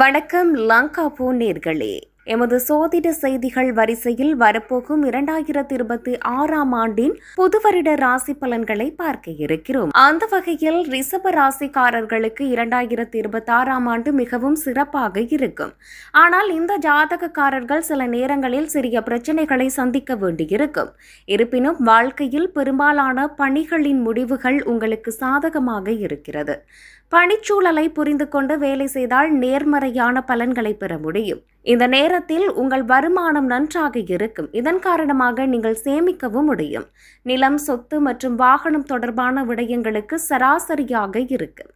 வணக்கம் லங்கா நேர்களே. எமது சோதிட செய்திகள் வரிசையில் வரப்போகும் இரண்டாயிரத்தி இருபத்தி ஆறாம் ஆண்டின் புதுவருட ராசி பலன்களை பார்க்க இருக்கிறோம். அந்த வகையில் ரிசப ராசிக்காரர்களுக்கு இரண்டாயிரத்தி இருபத்தி ஆறாம் ஆண்டு மிகவும் சிறப்பாக இருக்கும். ஆனால் இந்த ஜாதகக்காரர்கள் சில நேரங்களில் சிறிய பிரச்சனைகளை சந்திக்க வேண்டியிருக்கும். இருப்பினும் வாழ்க்கையில் பெரும்பாலான பணிகளின் முடிவுகள் உங்களுக்கு சாதகமாக இருக்கிறது. பணிச்சூழலை புரிந்து கொண்டு வேலை செய்தால் நேர்மறையான பலன்களை பெற முடியும். இந்த நேரத்தில் உங்கள் வருமானம் நன்றாக இருக்கும். இதன் காரணமாக நீங்கள் சேமிக்கவும் முடியும். நிலம் சொத்து மற்றும் வாகனம் தொடர்பான விடயங்களுக்கு சராசரியாக இருக்கும்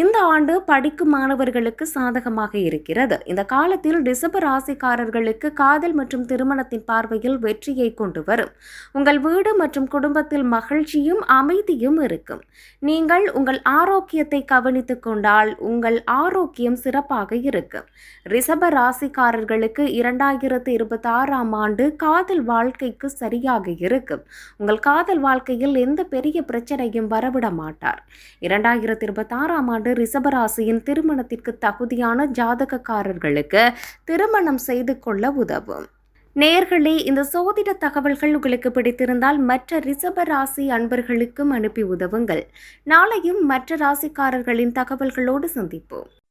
இந்த ஆண்டு படிக்கும் மாணவர்களுக்கு சாதகமாக இருக்கிறது. இந்த காலத்தில் டிசம்பர் ராசிக்காரர்களுக்கு காதல் மற்றும் திருமணத்தின் பார்வையில் வெற்றியை கொண்டு வரும். உங்கள் வீடு மற்றும் குடும்பத்தில் மகிழ்ச்சியும் அமைதியும் இருக்கும். நீங்கள் உங்கள் ஆரோக்கியத்தை கவனித்துக் கொண்டால் உங்கள் ஆரோக்கியம் சிறப்பாக இருக்கும் ரிஷப ராசிக்காரர்களுக்கு இரண்டாயிரத்து இருபத்தி ஆறாம் ஆண்டு காதல் வாழ்க்கைக்கு சரியாக இருக்கும் உங்கள் காதல் வாழ்க்கையில் எந்த பெரிய பிரச்சனையும் வரவிட மாட்டார். இரண்டாயிரத்து இருபத்தி ஆறாம் ஆண்டு ரிஷபராசியின் திருமணத்திற்கு தகுதியான ஜாதகக்காரர்களுக்கு திருமணம் செய்து கொள்ள உதவும். நேர்களே இந்த சோதிட தகவல்கள் உங்களுக்கு பிடித்திருந்தால் மற்ற ரிசப ராசி அன்பர்களுக்கும் அனுப்பி உதவுங்கள். நாளையும் மற்ற ராசிக்காரர்களின் தகவல்களோடு சந்திப்போம்.